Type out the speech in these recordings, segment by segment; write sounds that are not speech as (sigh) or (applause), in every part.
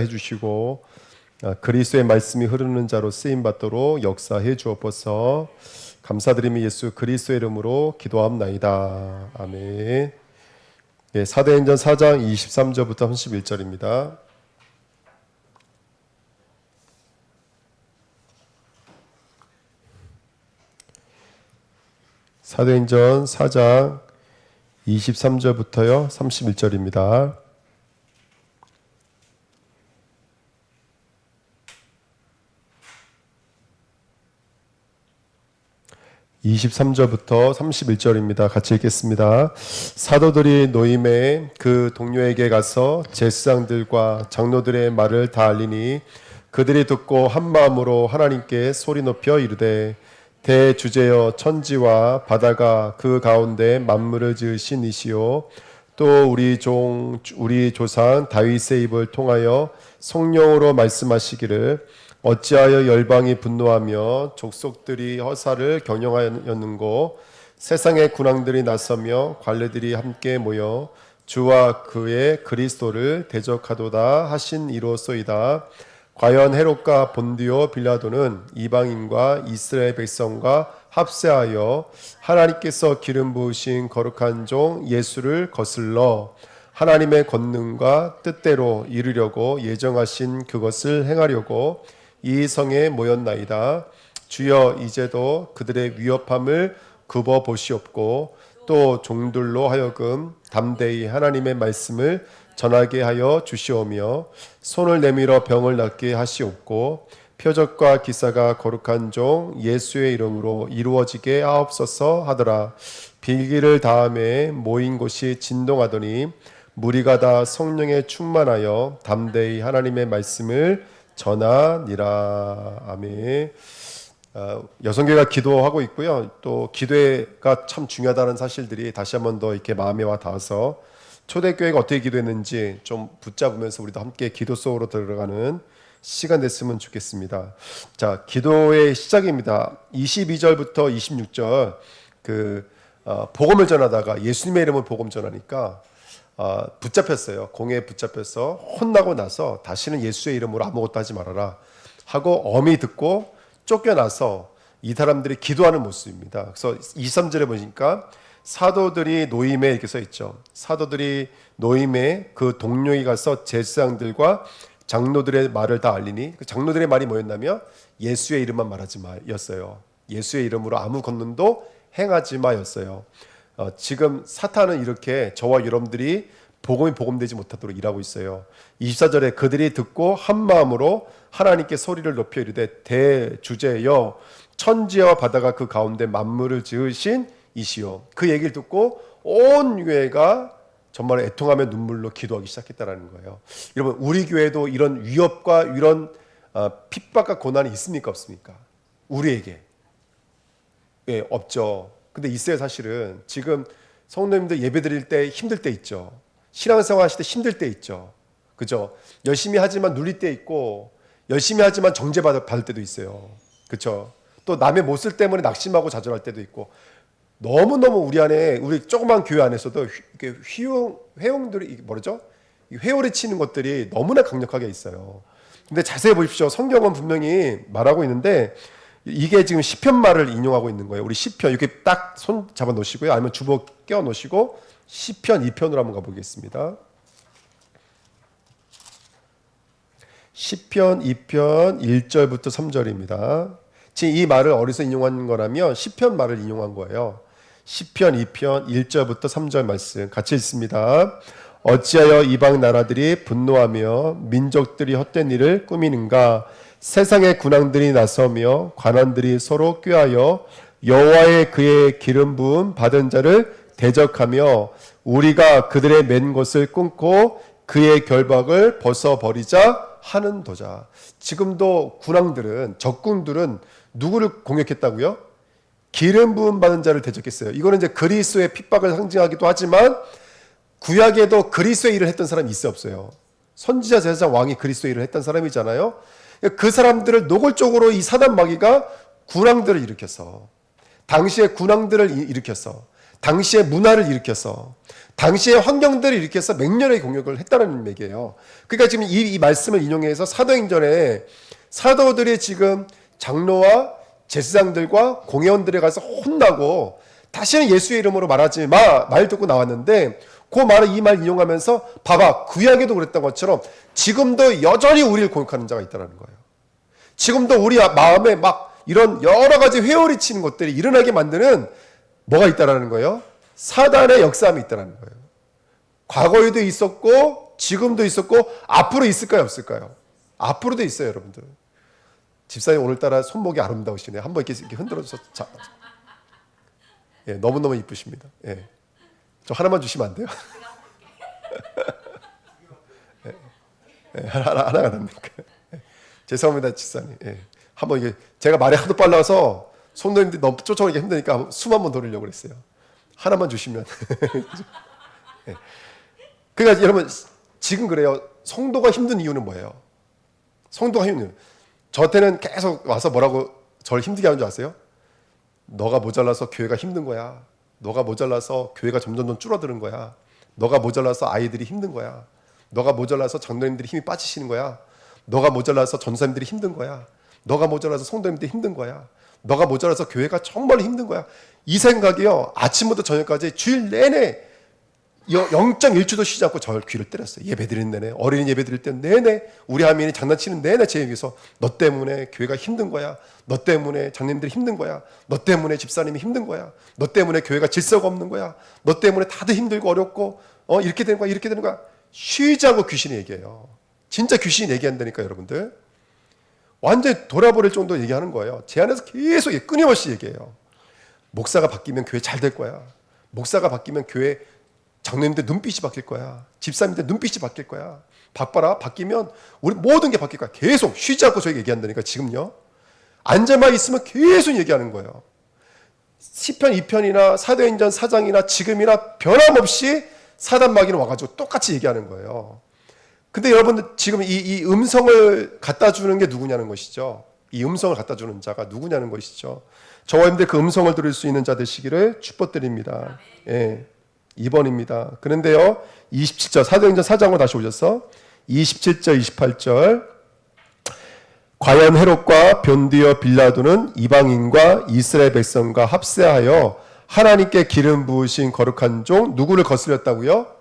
해 주시고 아, 그리스도의 말씀이 흐르는 자로 쓰임 받도록 역사해 주옵소서. 감사드리며 예수 그리스도의 이름으로 기도합나이다. 아멘. 예, 사도행전 4장 23절부터 31절입니다. 사도행전 4장 23절부터요 31절입니다. 23절부터 31절입니다. 같이 읽겠습니다. 사도들이 노임에 그 동료에게 가서 제사장들과 장로들의 말을 다 알리니 그들이 듣고 한 마음으로 하나님께 소리 높여 이르되 대주제여 천지와 바다가 그 가운데 만물을 지으신 이시요 또 우리 종 우리 조상 다윗의 입을 통하여 성령으로 말씀하시기를 어찌하여 열방이 분노하며 족속들이 허사를 경영하였는고 세상의 군왕들이 나서며 관례들이 함께 모여 주와 그의 그리스도를 대적하도다 하신 이로소이다. 과연 헤롯과 본디오 빌라도는 이방인과 이스라엘 백성과 합세하여 하나님께서 기름 부으신 거룩한 종 예수를 거슬러 하나님의 권능과 뜻대로 이루려고 예정하신 그것을 행하려고 이 성에 모였나이다. 주여 이제도 그들의 위협함을 굽어 보시옵고 또 종들로 하여금 담대히 하나님의 말씀을 전하게 하여 주시오며 손을 내밀어 병을 낫게 하시옵고 표적과 기사가 거룩한 종 예수의 이름으로 이루어지게 하옵소서 하더라 빌기를 다음에 모인 곳이 진동하더니 무리가 다 성령에 충만하여 담대히 하나님의 말씀을 전하니라 아멘. 어, 여성교회가 기도하고 있고요. 또 기도가 참 중요하다는 사실들이 다시 한번 더 이렇게 마음에 와 닿아서 초대교회가 어떻게 기도했는지 좀 붙잡으면서 우리도 함께 기도 속으로 들어가는 시간 됐으면 좋겠습니다. 자, 기도의 시작입니다. 22절부터 26절 그 어, 복음을 전하다가 예수님의 이름을 복음 전하니까 어, 붙잡혔어요. 공에 붙잡혀서 혼나고 나서 다시는 예수의 이름으로 아무것도 하지 말아라 하고 엄히 듣고 쫓겨나서 이 사람들이 기도하는 모습입니다. 그래서 23절에 보니까 사도들이 노임에 이렇게 써 있죠. 사도들이 노임에 그 동료에 가서 제사장들과 장로들의 말을 다 알리니 그 장로들의 말이 뭐였냐면 예수의 이름만 말하지 마였어요. 예수의 이름으로 아무 권능도 행하지 마였어요. 어, 지금 사탄은 이렇게 저와 여러분들이 복음이 복음되지 못하도록 일하고 있어요. 24절에 그들이 듣고 한 마음으로 하나님께 소리를 높여 이르되 대주제여 천지와 바다가 그 가운데 만물을 지으신 이시요. 그 얘기를 듣고 온 교회가 정말 애통하며 눈물로 기도하기 시작했다라는 거예요. 여러분 우리 교회도 이런 위협과 이런 어, 핍박과 고난이 있습니까 없습니까? 우리에게 예, 없죠. 근데 있어요, 사실은. 지금 성도님들 예배 드릴 때 힘들 때 있죠. 신앙생활 하실 때 힘들 때 있죠. 그죠? 열심히 하지만 눌릴 때 있고, 열심히 하지만 정죄받을 받을 때도 있어요. 그죠? 또 남의 못쓸 때문에 낙심하고 좌절할 때도 있고, 너무너무 우리 안에, 우리 조그만 교회 안에서도 이렇게 휘용, 회용들이, 뭐죠? 회오리 치는 것들이 너무나 강력하게 있어요. 근데 자세히 보십시오. 성경은 분명히 말하고 있는데, 이게 지금 시편 말을 인용하고 있는 거예요. 우리 시편 이렇게 딱 손 잡아 놓으시고요. 아니면 주먹 껴 놓으시고 시편 2편으로 한번 가보겠습니다. 시편 2편 1절부터 3절입니다. 지금 이 말을 어디서 인용한 거라면 시편 말을 인용한 거예요. 시편 2편 1절부터 3절 말씀 같이 읽습니다. 어찌하여 이방 나라들이 분노하며 민족들이 헛된 일을 꾸미는가? 세상의 군왕들이 나서며 관원들이 서로 꾀하여 여호와의 그의 기름 부음 받은 자를 대적하며 우리가 그들의 맨 것을 끊고 그의 결박을 벗어 버리자 하는 도자. 지금도 군왕들은 적군들은 누구를 공격했다고요? 기름 부음 받은 자를 대적했어요. 이거는 이제 그리스도의 핍박을 상징하기도 하지만 구약에도 그리스도의 일을 했던 사람이 있어 없어요. 선지자 제사장 왕이 그리스도의 일을 했던 사람이잖아요. 그 사람들을 노골적으로 이 사단 마귀가 군왕들을 일으켜서 당시의 군왕들을 일으켜서 당시의 문화를 일으켜서 당시의 환경들을 해서 맹렬하게 공격을 했다는 얘기예요. 그러니까 지금 이, 이 말씀을 인용해서 사도행전에 사도들이 지금 장로와 제사장들과 공회원들에 가서 혼나고 다시는 예수의 이름으로 말하지 마 말 듣고 나왔는데 그 말을 이 말 인용하면서 봐봐 구약에도 그랬던 것처럼 지금도 여전히 우리를 공격하는 자가 있다는 거예요. 지금도 우리 마음에 막 이런 여러 가지 회오리 치는 것들이 일어나게 만드는 뭐가 있다라는 거예요? 사단의 역사함이 있다는 거예요. 과거에도 있었고 지금도 있었고 앞으로 있을까요 없을까요? 앞으로도 있어요 여러분들. 집사님 오늘따라 손목이 아름다우시네요. 한번 이렇게, 이렇게 흔들어 주셔서 자, 예, 너무너무 이쁘십니다. 예. 저 하나만 주시면 안 돼요? (laughs) 예, 예, 하나, 하나가 납니까? 예. 죄송합니다, 집사님. 예. 한번 이게 제가 말이 하도 빨라서 손님들이 너무 쫓아오기 힘드니까 숨 한번 돌리려고 그랬어요. 하나만 주시면. (laughs) 예. 그러니까 여러분 지금 그래요. 성도가 힘든 이유는 뭐예요? 성도가 힘든 이유. 저한테는 계속 와서 뭐라고 저를 힘들게 하는 줄 아세요? 너가 모자라서 교회가 힘든 거야. 너가 모자라서 교회가 점점 줄어드는 거야. 너가 모자라서 아이들이 힘든 거야. 너가 모자라서 장로님들이 힘이 빠지시는 거야. 너가 모자라서 전사님들이 힘든 거야. 너가 모자라서 성도님들이 힘든 거야. 너가 모자라서 교회가 정말 힘든 거야. 이 생각이요. 아침부터 저녁까지 주일 내내 0.1초도 쉬지 않고 저 귀를 때렸어요. 예배 드리는 내내. 어린이 예배 드릴 때 내내 우리 하민이 장난치는 내내 제 얘기에서 너 때문에 교회가 힘든 거야. 너 때문에 장님들이 힘든 거야. 너 때문에 집사님이 힘든 거야. 너 때문에 교회가 질서가 없는 거야. 너 때문에 다들 힘들고 어렵고 어 이렇게 되는 거야. 이렇게 되는 거야. 쉬지 않고 귀신이 얘기해요. 진짜 귀신이 얘기한다니까 여러분들. 완전히 돌아버릴 정도 얘기하는 거예요. 제 안에서 계속 끊임없이 얘기해요. 목사가 바뀌면 교회 잘 될 거야. 목사가 바뀌면 교회 장로님들 눈빛이 바뀔 거야. 집사님들 눈빛이 바뀔 거야. 바빠라 바뀌면 우리 모든 게 바뀔 거야. 계속 쉬지 않고 저에게 얘기한다니까 지금요. 앉아만 있으면 계속 얘기하는 거예요. 시편 2편이나 사도행전 4장이나 지금이나 변함없이 사단 마귀는 와가지고 똑같이 얘기하는 거예요. 근데 여러분 지금 이, 이 음성을 갖다 주는 게 누구냐는 것이죠. 이 음성을 갖다 주는 자가 누구냐는 것이죠. 저와 여러분들 그 음성을 들을 수 있는 자 되시기를 축복드립니다. 예. 2번입니다. 그런데요. 27절 사도행전 4장으로 다시 오셔서 27절 28절 과연 헤롯과 변디어 빌라도는 이방인과 이스라엘 백성과 합세하여 하나님께 기름 부으신 거룩한 종 누구를 거스렸다고요?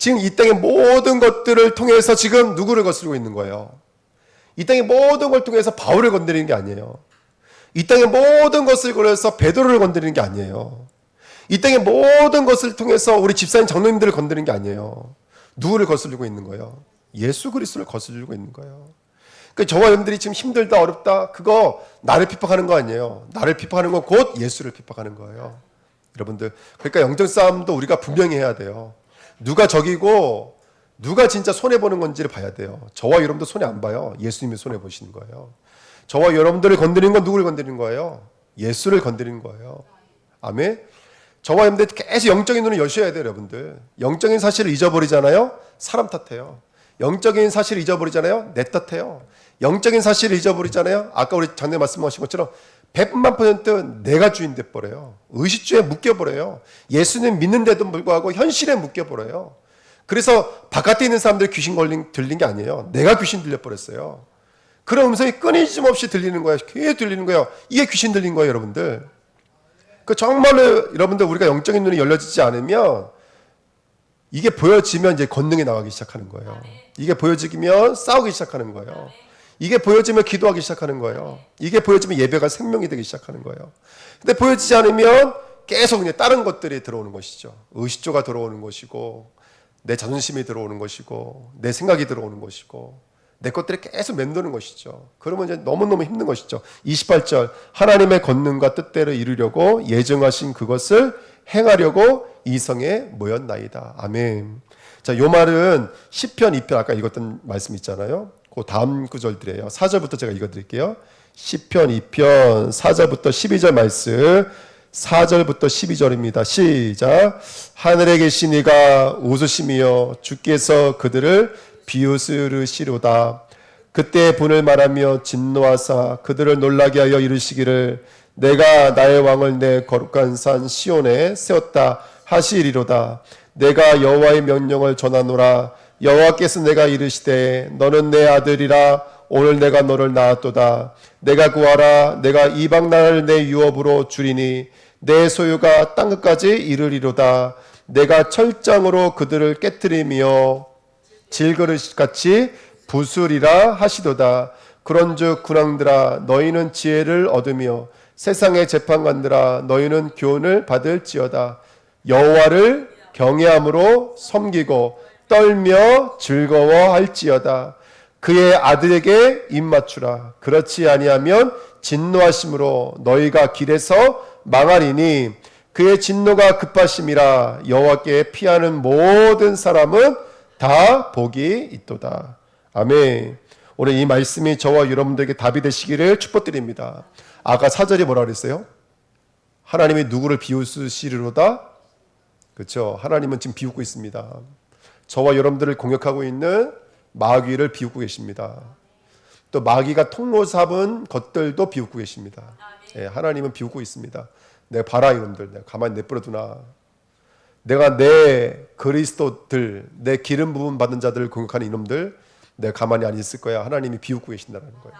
지금 이 땅의 모든 것들을 통해서 지금 누구를 거스르고 있는 거예요? 이 땅의 모든 걸 통해서 바울을 건드리는 게 아니에요. 이 땅의 모든 것을 걸어서 베드로를 건드리는 게 아니에요. 이 땅의 모든 것을 통해서 우리 집사님 장로님들을 건드리는 게 아니에요. 누구를 거스르고 있는 거예요? 예수 그리스도를 거스르고 있는 거예요. 그 저와 여러분들이 지금 힘들다 어렵다 그거 나를 핍박하는 거 아니에요. 나를 핍박하는 건 곧 예수를 핍박하는 거예요. 여러분들 그러니까 영적 싸움도 우리가 분명히 해야 돼요. 누가 적이고 누가 진짜 손해 보는 건지를 봐야 돼요. 저와 여러분도 손해 안 봐요. 예수님이 손해 보시는 거예요. 저와 여러분들을 건드리는 건 누구를 건드리는 거예요? 예수를 건드리는 거예요. 아멘. 저와 여러분들 계속 영적인 눈을 여셔야 돼요, 여러분들. 영적인 사실을 잊어버리잖아요. 사람 탓해요. 영적인 사실을 잊어버리잖아요. 내 탓해요. 영적인 사실을 잊어버리잖아요. 아까 우리 장례 말씀하신 것처럼 100만 퍼센트 내가 주인 돼버려요. 의식주에 묶여버려요. 예수님 믿는데도 불구하고 현실에 묶여버려요. 그래서 바깥에 있는 사람들 귀신 걸린, 들린 게 아니에요. 내가 귀신 들려버렸어요. 그런 음성이 끊임없이 들리는 거예요. 계속 들리는 거예요. 이게 귀신 들린 거예요, 여러분들. 그 정말로 여러분들 우리가 영적인 눈이 열려지지 않으면 이게 보여지면 이제 권능이 나가기 시작하는 거예요. 이게 보여지면 싸우기 시작하는 거예요. 이게 보여지면 기도하기 시작하는 거예요. 이게 보여지면 예배가 생명이 되기 시작하는 거예요. 근데 보여지지 않으면 계속 그냥 다른 것들이 들어오는 것이죠. 의식조가 들어오는 것이고, 내 자존심이 들어오는 것이고, 내 생각이 들어오는 것이고, 내 것들이 계속 맴도는 것이죠. 그러면 이제 너무너무 힘든 것이죠. 28절. 하나님의 권능과 뜻대로 이루려고 예정하신 그것을 행하려고 이성에 모였나이다. 아멘. 자, 요 말은 10편, 2편 아까 읽었던 말씀 있잖아요. 그 다음 구절들이에요. 4절부터 제가 읽어 드릴게요. 10편, 2편, 4절부터 12절 말씀. 4절부터 12절입니다. 시작. 하늘에 이가 웃으심이여 주께서 그들을 비웃으시로다. 그때 분을 말하며 진노하사 그들을 놀라게 하여 이르시기를 내가 나의 왕을 내 거룩한 산 시온에 세웠다 하시리로다. 내가 여호와의 명령을 전하노라 여호와께서 내가 이르시되 너는 내 아들이라 오늘 내가 너를 낳았도다 내가 구하라 내가 이방 나라를 내 유업으로 주리니 내 소유가 땅 끝까지 이르리로다 내가 철장으로 그들을 깨뜨리며 질그릇같이 부수리라 하시도다. 그런즉 군왕들아 너희는 지혜를 얻으며 세상의 재판관들아 너희는 교훈을 받을지어다. 여호와를 경외함으로 섬기고 떨며 즐거워할지어다. 그의 아들에게 입맞추라. 그렇지 아니하면 진노하심으로 너희가 길에서 망하리니 그의 진노가 급하심이라 여호와께 피하는 모든 사람은 다 복이 있도다. 아멘. 오늘 이 말씀이 저와 여러분들에게 답이 되시기를 축복드립니다. 아까 사절이 뭐라 그랬어요? 하나님이 누구를 비웃으시리로다? 그렇죠. 하나님은 지금 비웃고 있습니다. 저와 여러분들을 공격하고 있는 마귀를 비웃고 계십니다. 또 마귀가 통로 잡은 것들도 비웃고 계십니다. 예, 하나님은 비웃고 있습니다. 내가 봐라 이놈들, 내가 가만히 내버려두나. 내가 내 그리스도들, 내 기름 부분 받은 자들을 공격하는 이놈들, 내가 가만히 안 있을 거야. 하나님이 비웃고 계신다는 거예요.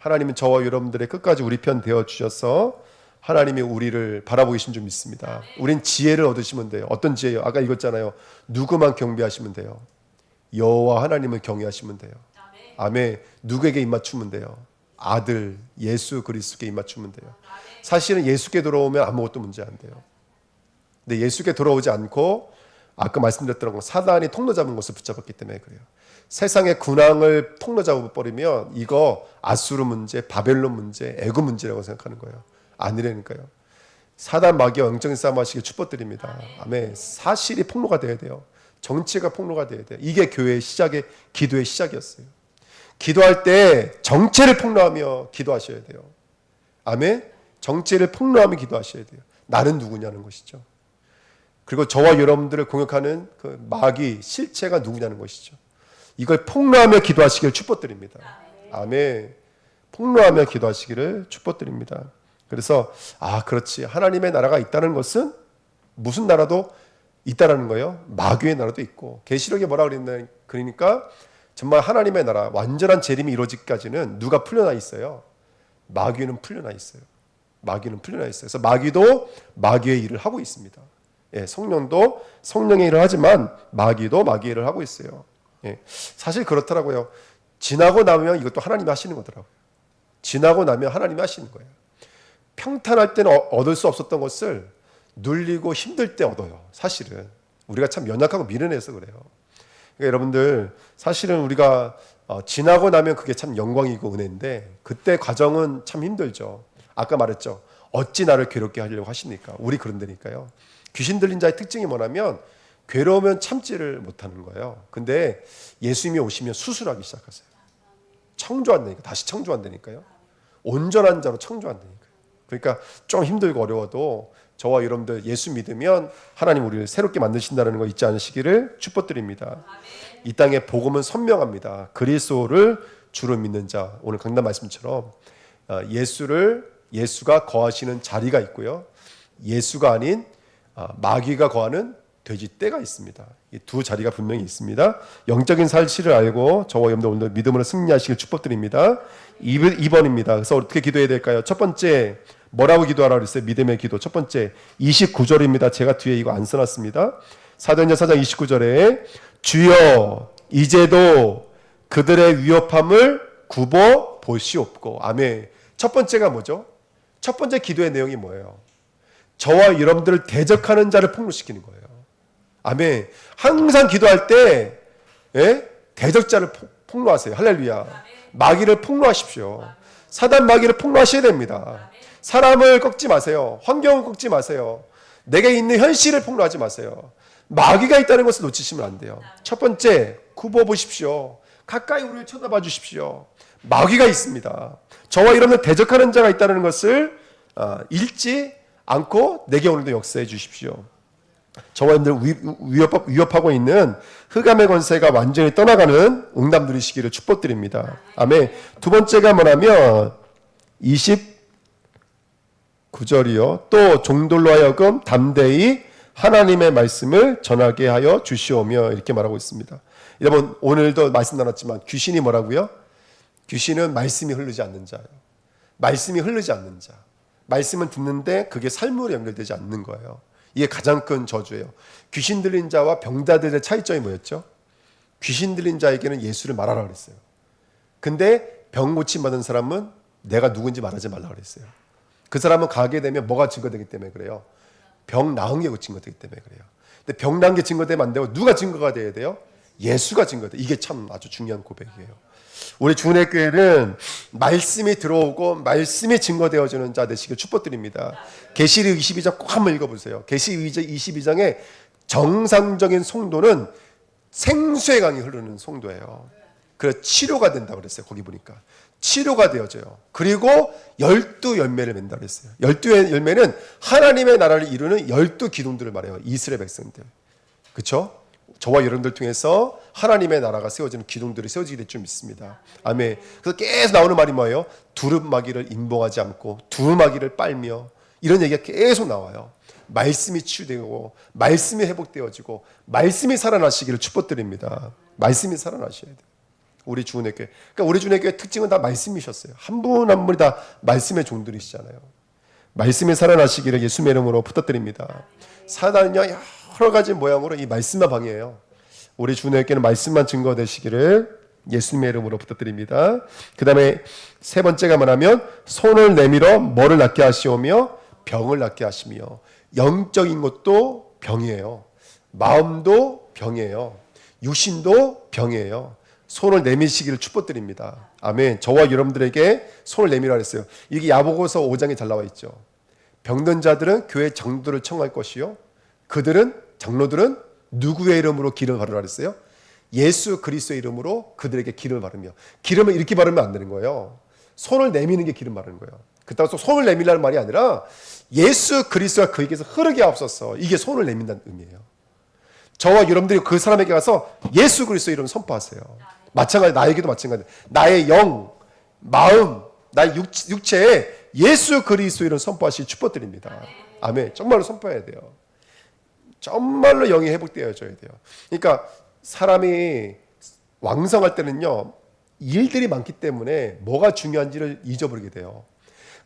하나님은 저와 여러분들의 끝까지 우리 편 되어 주셔서 하나님이 우리를 바라보고 계신 줄 믿습니다. 우린 지혜를 얻으시면 돼요. 어떤 지혜요? 아까 읽었잖아요. 누구만 경배하시면 돼요. 여호와 하나님을 경외하시면 돼요. 아멘. 누구에게 입맞추면 돼요? 아들 예수 그리스도께 입맞추면 돼요. 사실은 예수께 돌아오면 아무것도 문제 안 돼요. 근데 예수께 돌아오지 않고 아까 말씀드렸던 건 사단이 통로 잡은 것을 붙잡았기 때문에 그래요. 세상의 군왕을 통로 잡아버리면 이거 아수르 문제, 바벨론 문제, 애굽 문제라고 생각하는 거예요. 아니라니까요. 사단 마귀와 영적인 싸움 하시길 축복드립니다. 아멘. 사실이 폭로가 돼야 돼요. 정치가 폭로가 돼야 돼요. 이게 교회의 시작의 기도의 시작이었어요. 기도할 때 정체를 폭로하며 기도하셔야 돼요. 아멘. 정체를 폭로하며 기도하셔야 돼요. 나는 누구냐는 것이죠. 그리고 저와 여러분들을 공격하는 그 마귀 실체가 누구냐는 것이죠. 이걸 폭로하며 기도하시기를 축복드립니다. 아멘. 폭로하며 기도하시기를 축복드립니다. 그래서 아 그렇지 하나님의 나라가 있다는 것은 무슨 나라도 있다라는 거예요. 마귀의 나라도 있고 계시록에 뭐라 그랬나 그러니까 정말 하나님의 나라 완전한 재림이 이루어지기까지는 누가 풀려나 있어요. 마귀는 풀려나 있어요. 마귀는 풀려나 있어요. 그래서 마귀도 마귀의 일을 하고 있습니다. 예, 성령도 성령의 일을 하지만 마귀도 마귀의 일을 하고 있어요. 예, 사실 그렇더라고요. 지나고 나면 이것도 하나님이 하시는 거더라고요. 지나고 나면 하나님이 하시는 거예요. 평탄할 때는 어- 얻을 수 없었던 것을 눌리고 힘들 때 얻어요. 사실은 우리가 참 연약하고 미련해서 그래요. 그러니까 여러분들 사실은 우리가 어, 지나고 나면 그게 참 영광이고 은혜인데 그때 과정은 참 힘들죠. 아까 말했죠. 어찌 나를 괴롭게 하려고 하십니까? 우리 그런다니까요. 귀신 들린 자의 특징이 뭐냐면 괴로우면 참지를 못하는 거예요. 근데 예수님이 오시면 수술하기 시작하세요. 창조한다니까 다시 창조한다니까요. 온전한 자로 창조한다니까요. 그러니까 좀 힘들고 어려워도 저와 여러분들 예수 믿으면 하나님 우리를 새롭게 만드신다는 거 잊지 않으시기를 축복드립니다. 이 땅의 복음은 선명합니다. 그리스도를 주로 믿는 자 오늘 강단 말씀처럼 어, 예수를 예수가 거하시는 자리가 있고요. 예수가 아닌 아, 마귀가 거하는 돼지 떼가 있습니다. 이 두 자리가 분명히 있습니다. 영적인 사실을 알고 저와 여러분들 오늘 믿음으로 승리하시길 축복드립니다. 2번입니다. 그래서 어떻게 기도해야 될까요? 첫 번째 뭐라고 기도하라 그랬어요? 믿음의 기도. 첫 번째 29절입니다. 제가 뒤에 이거 안 써놨습니다. 사도행전 4장 29절에 주여 이제도 그들의 위협함을 굽어 보시옵고 아멘. 첫 번째가 뭐죠? 첫 번째 기도의 내용이 뭐예요? 저와 여러분들을 대적하는 자를 폭로시키는 거예요. 아멘. 항상 기도할 때 예? 대적자를 폭- 폭로하세요. 할렐루야. 마귀를 폭로하십시오. 사단 마귀를 폭로하셔야 됩니다. 사람을 꺾지 마세요. 환경을 꺾지 마세요. 내게 있는 현실을 폭로하지 마세요. 마귀가 있다는 것을 놓치시면 안 돼요. 첫 번째, 굽어 보십시오. 가까이 우리를 쳐다봐 주십시오. 마귀가 있습니다. 저와 여러분을 대적하는 자가 있다는 것을 아, 잃지 않고 내게 오늘도 역사해 주십시오. 저와 여러분들 위- 위협, 위협하고 있는 흑암의 권세가 완전히 떠나가는 응답 누리시기를 축복드립니다. 아멘. 두 번째가 뭐냐면 29절이요. 또 종들로 하여금 담대히 하나님의 말씀을 전하게 하여 주시오며 이렇게 말하고 있습니다. 여러분 오늘도 말씀 나눴지만 귀신이 뭐라고요? 귀신은 말씀이 흐르지 않는 자예요. 말씀이 흐르지 않는 자. 말씀을 듣는데 그게 삶으로 연결되지 않는 거예요. 이게 가장 큰 저주예요. 귀신 들린 자와 병자들의 차이점이 뭐였죠? 귀신 들린 자에게는 예수를 말하라 그랬어요. 근데 병 고침 받은 사람은 내가 누군지 말하지 말라 그랬어요. 그 사람은 가게 되면 뭐가 증거되기 때문에 그래요. 병 나은 게 증거되기 때문에 그래요. 근데 병 나은 게 증거되면 안 되고 누가 증거가 돼야 돼요? 예수가 증거돼. 이게 참 아주 중요한 고백이에요. 우리 주은혜 교회는 말씀이 들어오고 말씀이 증거되어지는 자 되시길 축복드립니다. 계시록 22장 꼭 한번 읽어보세요. 계시록 22장에 정상적인 송도는 생수의 강이 흐르는 송도예요. 그래서 치료가 된다 그랬어요. 거기 보니까 치료가 되어져요. 그리고 열두 열매를 맺는다 그랬어요. 열두 열매는 하나님의 나라를 이루는 열두 기둥들을 말해요. 이스라엘 백성들. 그렇죠? 저와 여러분들 통해서 하나님의 나라가 세워지는 기둥들이 세워지게 될 줄 믿습니다. 아멘. 그래서 계속 나오는 말이 뭐예요? 두릅마기를 인봉하지 않고 두루마기를 빨며 이런 얘기가 계속 나와요. 말씀이 치유되고 말씀이 회복되어지고 말씀이 살아나시기를 축복드립니다. 말씀이 살아나셔야 돼요. 우리 주은혜 교회. 그러니까 우리 주은혜 교회 특징은 다 말씀이셨어요. 한 분 한 분이 다 말씀의 종들이시잖아요. 말씀이 살아나시기를 예수의 이름으로 부탁드립니다. 사단은요 여러 가지 모양으로 이 말씀만 방해해요. 우리 주님께는 말씀만 증거되시기를 예수님의 이름으로 부탁드립니다. 그 다음에 세 번째가 뭐냐면 손을 내밀어 뭐를 낫게 하시오며 병을 낫게 하시며 영적인 것도 병이에요. 마음도 병이에요. 육신도 병이에요. 손을 내미시기를 축복드립니다. 아멘. 저와 여러분들에게 손을 내밀어 했어요. 이게 야보고서 5장에 잘 나와 있죠. 병든 자들은 교회 장도를 청할 것이요. 그들은 장로들은 누구의 이름으로 기름을 바르라 그랬어요? 예수 그리스도의 이름으로 그들에게 기름을 바르며 기름을 이렇게 바르면 안 되는 거예요. 손을 내미는 게 기름 바르는 거예요. 그렇다고 손을 내밀라는 말이 아니라 예수 그리스도가 그에게서 흐르게 하옵소서. 이게 손을 내민다는 의미예요. 저와 여러분들이 그 사람에게 가서 예수 그리스도 이름 선포하세요. 마찬가지 나에게도 마찬가지. 나의 영, 마음, 나의 육, 체에 예수 그리스도 이름 선포하시 축복드립니다. 아멘. 정말로 선포해야 돼요. 정말로 영이 회복되어져야 돼요. 그러니까 사람이 왕성할 때는요 일들이 많기 때문에 뭐가 중요한지를 잊어버리게 돼요.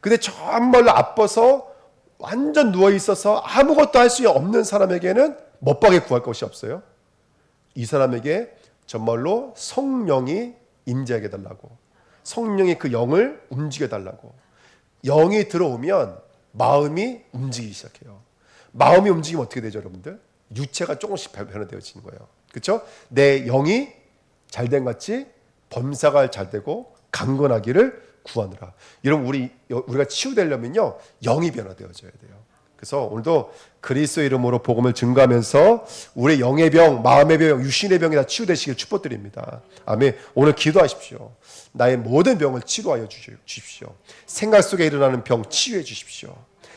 근데 정말로 아파서 완전 누워 있어서 아무것도 할 수 없는 사람에게는 못박에 구할 것이 없어요. 이 사람에게 정말로 성령이 임재하게 달라고 성령이 그 영을 움직여 달라고 영이 들어오면 마음이 움직이기 시작해요. 마음이 움직이면 어떻게 되죠, 여러분들? 유체가 조금씩 변화되어지는 거예요. 그렇죠? 내 영이 잘된 같이 범사가 잘 되고 강건하기를 구하느라. 여러분 우리 우리가 치유되려면요 영이 변화되어져야 돼요. 그래서 오늘도 그리스도 이름으로 복음을 증거하면서 우리 영의 병, 마음의 병, 유신의 병이 다 치유되시길 축복드립니다. 아멘. 오늘 기도하십시오. 나의 모든 병을 치료하여 주십시오. 생각 속에 일어나는 병 치유해 주십시오.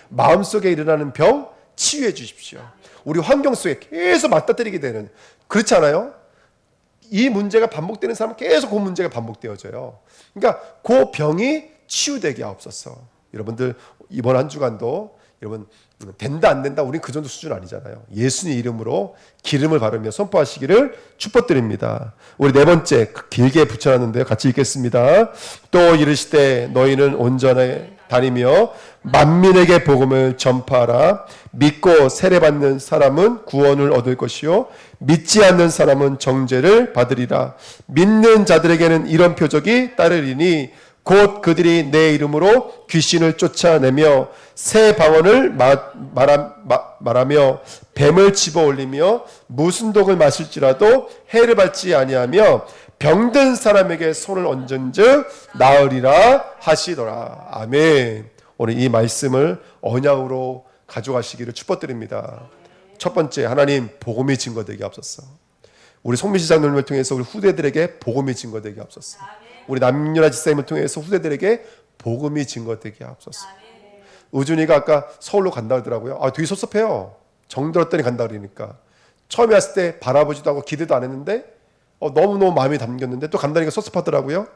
마음 속에 일어나는 병 치유해 주십시오. 우리 환경 속에 계속 맞닥뜨리게 되는 그렇지 않아요? 이 문제가 반복되는 사람은 계속 그 문제가 반복되어져요. 그러니까 그 병이 치유되게 하옵소서. 여러분들 이번 한 주간도 여러분 된다 안 된다 우린 그 정도 수준 아니잖아요. 예수님 이름으로 기름을 바르며 선포하시기를 축복드립니다. 우리 네 번째 길게 붙여놨는데요. 같이 읽겠습니다. 또 이르시되 너희는 온전해 다니며 만민에게 복음을 전파하라. 믿고 세례받는 사람은 구원을 얻을 것이요 믿지 않는 사람은 정죄를 받으리라. 믿는 자들에게는 이런 표적이 따르리니 곧 그들이 내 이름으로 귀신을 쫓아내며 새 방언을 말하, 말하 며 뱀을 집어 올리며 무슨 독을 마실지라도 해를 받지 아니하며 병든 사람에게 손을 얹은즉 나으리라 하시더라. 아멘. 오늘 이 말씀을 언약으로 가져가시기를 축복드립니다. 첫 번째 하나님 복음이 증거되게 앞섰어. 우리 송미시 장로님을 통해서 우리 후대들에게 복음이 증거되게 앞섰어. 우리 남윤아 지사님을 통해서 후대들에게 복음이 증거되게 앞섰어. 우준이가 아까 서울로 간다 그러더라고요. 아, 되게 섭섭해요. 정들었더니 간다 그러니까. 처음에 왔을 때 바라보지도 않고 기대도 안 했는데 어, 너무너무 마음이 담겼는데 또 간다니까 섭섭하더라고요.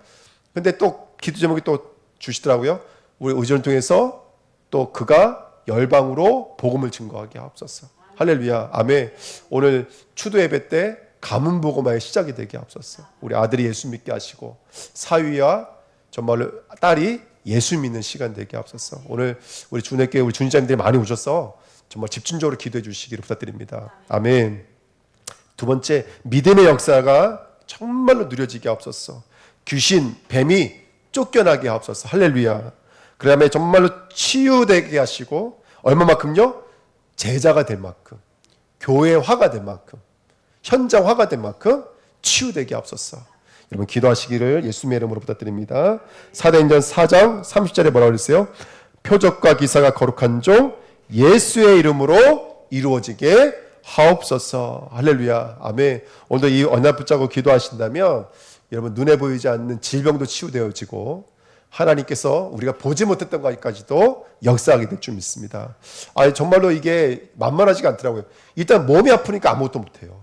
근데 또 기도 제목이 또 주시더라고요. 우리 의전을 통해서 또 그가 열방으로 복음을 증거하게 하옵소서. 할렐루야. 아멘. 오늘 추도 예배 때 가문 보고마의 시작이 되게 앞섰어. 우리 아들이 예수 믿게 하시고 사위와 정말로 딸이 예수 믿는 시간 되게 앞섰어. 오늘 우리 주내께 우리 주니자님들이 많이 오셨어. 정말 집중적으로 기도해 주시기를 부탁드립니다. 아멘. 두 번째 믿음의 역사가 정말로 누려지게 하옵소서. 귀신, 뱀이 쫓겨나게 하옵소서. 할렐루야. 그다음에 정말로 치유되게 하시고 얼마만큼요? 제자가 될 만큼, 교회화가 될 만큼, 현장화가 될 만큼 치유되게 하옵소서. 여러분 기도하시기를 예수님의 이름으로 부탁드립니다. 사도행전 4장 30절에 뭐라고 그랬어요? 표적과 기사가 거룩한 종 예수의 이름으로 이루어지게 하옵소서. 할렐루야. 아멘. 오늘도 이 언약 붙잡고 기도하신다면 여러분 눈에 보이지 않는 질병도 치유되어지고 하나님께서 우리가 보지 못했던 것까지도 역사하게 될 줄 믿습니다. 아 정말로 이게 만만하지가 않더라고요. 일단 몸이 아프니까 아무것도 못해요.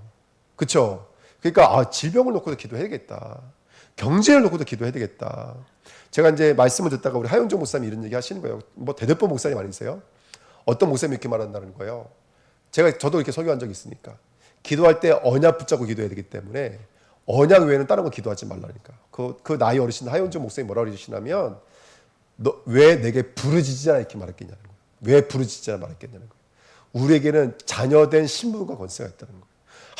그렇죠? 그러니까 아, 질병을 놓고도 기도해야겠다. 경제를 놓고도 기도해야 되겠다. 제가 이제 말씀을 듣다가 우리 하영종 목사님 이런 얘기 하시는 거예요. 뭐 대대법 목사님 아니세요? 어떤 목사님이 이렇게 말한다는 거예요. 제가 저도 이렇게 설교한 적이 있으니까 기도할 때 언약 붙잡고 기도해야 되기 때문에 언약 외에는 다른 거 기도하지 말라니까. 그, 그 나이 어르신 하영종 목사님 뭐라고 그러시냐면 너 왜 내게 부르짖지 않아 이렇게 말했겠냐는 거예요. 왜 부르짖지 않아 말했겠냐는 거예요. 우리에게는 자녀된 신분과 권세가 있다는 거예요.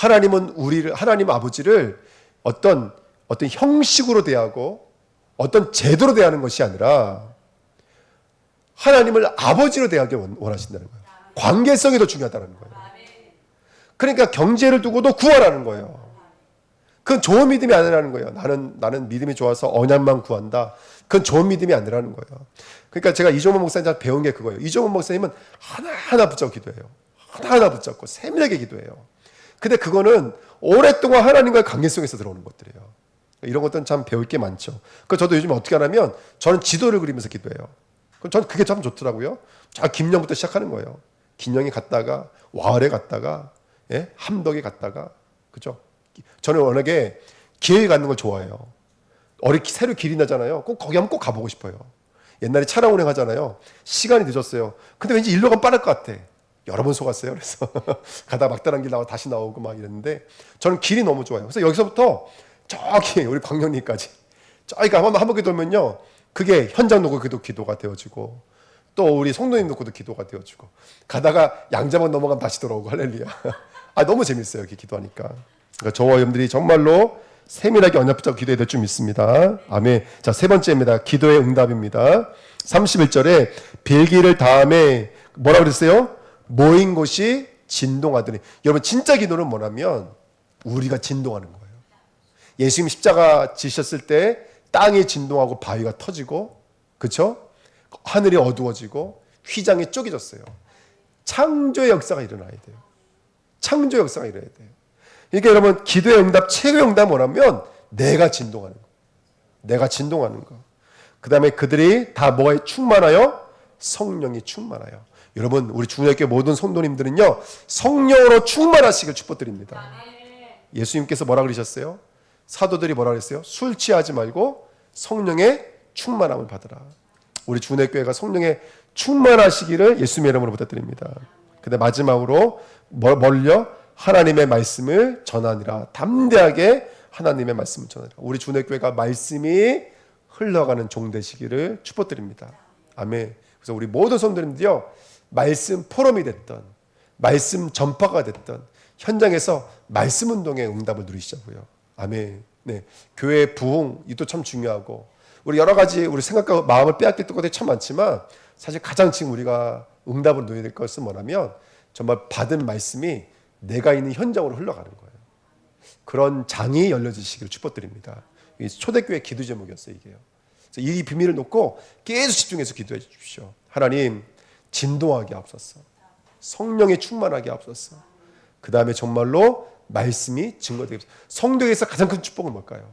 하나님은 우리를 하나님 아버지를 어떤 어떤 형식으로 대하고 어떤 제도로 대하는 것이 아니라 하나님을 아버지로 대하기 원- 원하신다는 거예요. 관계성이 더 중요하다는 거예요. 그러니까 경제를 두고도 구하라는 거예요. 그건 좋은 믿음이 아니라는 거예요. 나는 나는 믿음이 좋아서 언약만 구한다. 그건 좋은 믿음이 아니라는 거예요. 그러니까 제가 이종원 목사님한테 배운 게 그거예요. 이종원 목사님은 하나 하나 붙잡고 기도해요. 하나 하나 붙잡고 세밀하게 기도해요. 근데 그거는 오랫동안 하나님과의 관계성에서 들어오는 것들이에요. 이런 것들은 참 배울 게 많죠. 그 저도 요즘 어떻게 하냐면 저는 지도를 그리면서 기도해요. 그럼 저는 그게 참 좋더라고요. 자 김영부터 시작하는 거예요. 긴영에 갔다가 와을에 갔다가 예? 함덕에 갔다가 그죠? 저는 워낙에 기회 갖는 걸 좋아해요. 어리 새로 길이 나잖아요. 꼭 거기 한번 꼭 가보고 싶어요. 옛날에 차량 운행하잖아요. 시간이 늦었어요. 근데 왠지 일로 가면 빠를 것 같아. 여러 번 속았어요. 그래서 (laughs) 가다 막다른 길 나와 다시 나오고 막 이랬는데 저는 길이 너무 좋아요. 그래서 여기서부터 저기 (laughs) 우리 광명리까지 저기 가면 한 바퀴 돌면요. 그게 현장 놓고 기도 기도가 되어지고 또 우리 성도님 놓고도 기도가 되어지고 가다가 양자만 넘어가면 다시 돌아오고 할렐루야. (laughs) 아 너무 재밌어요. 이렇게 기도하니까. 그러니까 저와 여러분들이 정말로 세밀하게 언약 붙잡고 기도해야 될 줄 믿습니다. 아멘. 자, 세 번째입니다. 기도의 응답입니다. 31절에 빌기를 다음에 뭐라 그랬어요? 모인 곳이 진동하더니. 여러분, 진짜 기도는 뭐냐면 우리가 진동하는 거예요. 예수님 십자가 지셨을 때 땅이 진동하고 바위가 터지고, 그쵸? 하늘이 어두워지고, 휘장이 쪼개졌어요. 창조의 역사가 일어나야 돼요. 창조 역사가 일어나야 돼요. 그러니까 여러분 기도의 응답 최고의 응답 뭐냐면 내가 진동하는 거. 내가 진동하는 거. 그다음에 그들이 다 뭐에 충만하여 성령이 충만하여. 여러분 우리 주님께 모든 성도님들은요 성령으로 충만하시길 축복드립니다. 예수님께서 뭐라 그러셨어요? 사도들이 뭐라 그랬어요? 술 취하지 말고 성령의 충만함을 받으라. 우리 주내 교회가 성령의 충만하시기를 예수님의 이름으로 부탁드립니다. 근데 마지막으로 뭘- 뭘요? 하나님의 말씀을 전하니라. 담대하게 하나님의 말씀을 전하니라. 우리 주내 교회가 말씀이 흘러가는 종 되시기를 축복드립니다. 아멘. 그래서 우리 모든 성도님들요. 말씀 포럼이 됐던 말씀 전파가 됐던 현장에서 말씀 운동의 응답을 누리시자고요. 아멘. 네. 교회 부흥 이도 참 중요하고 우리 여러 가지 우리 생각과 마음을 빼앗길 것들이 참 많지만 사실 가장 지금 우리가 응답을 누려야 될 것은 뭐냐면 정말 받은 말씀이 내가 있는 현장으로 흘러가는 거예요. 그런 장이 열려지시기를 축복드립니다. 이 초대교회 기도 제목이었어요, 이게요. 이 비밀을 놓고 계속 집중해서 기도해 주십시오. 하나님, 진동하게 앞섰어. 성령에 충만하게 앞섰어. 그 다음에 정말로 말씀이 증거되게. 성도에서 가장 큰 축복은 뭘까요?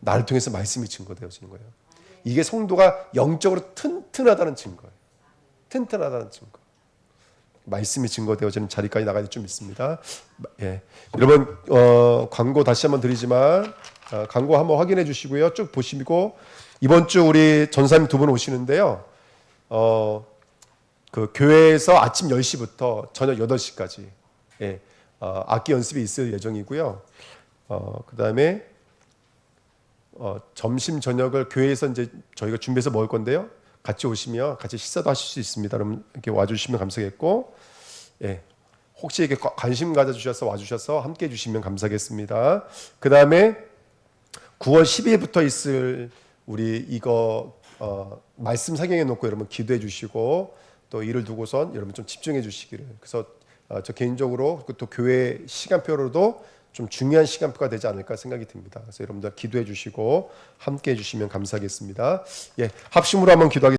나를 통해서 말씀이 증거되어지는 거예요. 이게 성도가 영적으로 튼튼하다는 증거예요. 튼튼하다는 증거. 말씀이 증거되어지는 자리까지 나가야 좀 있습니다. 예. 여러분 어, 광고 다시 한번 드리지만 어, 광고 한번 확인해 주시고요. 쭉 보시고 이번 주 우리 전사님 두 분 오시는데요. 어, 그 교회에서 아침 10시부터 저녁 8시까지 예, 어, 악기 연습이 있을 예정이고요. 어, 그 다음에 어, 점심 저녁을 교회에서 이제 저희가 준비해서 먹을 건데요. 같이 오시면 같이 식사도 하실 수 있습니다. 그럼 이렇게 와주시면 감사하겠고, 예, 혹시 이렇게 과- 관심 가져주셔서 와주셔서 함께 해주시면 감사하겠습니다. 그 다음에 9월 10일부터 있을 우리 이거 어, 말씀 사경해 놓고 여러분 기도해 주시고 또 일을 두고선 여러분 좀 집중해 주시기를. 그래서 어, 저 개인적으로 그또 교회 시간표로도 좀 중요한 시간표가 되지 않을까 생각이 듭니다. 그래서 여러분들 기도해 주시고 함께 해 주시면 감사하겠습니다. 예, 합심으로 한번 기도하겠습니다.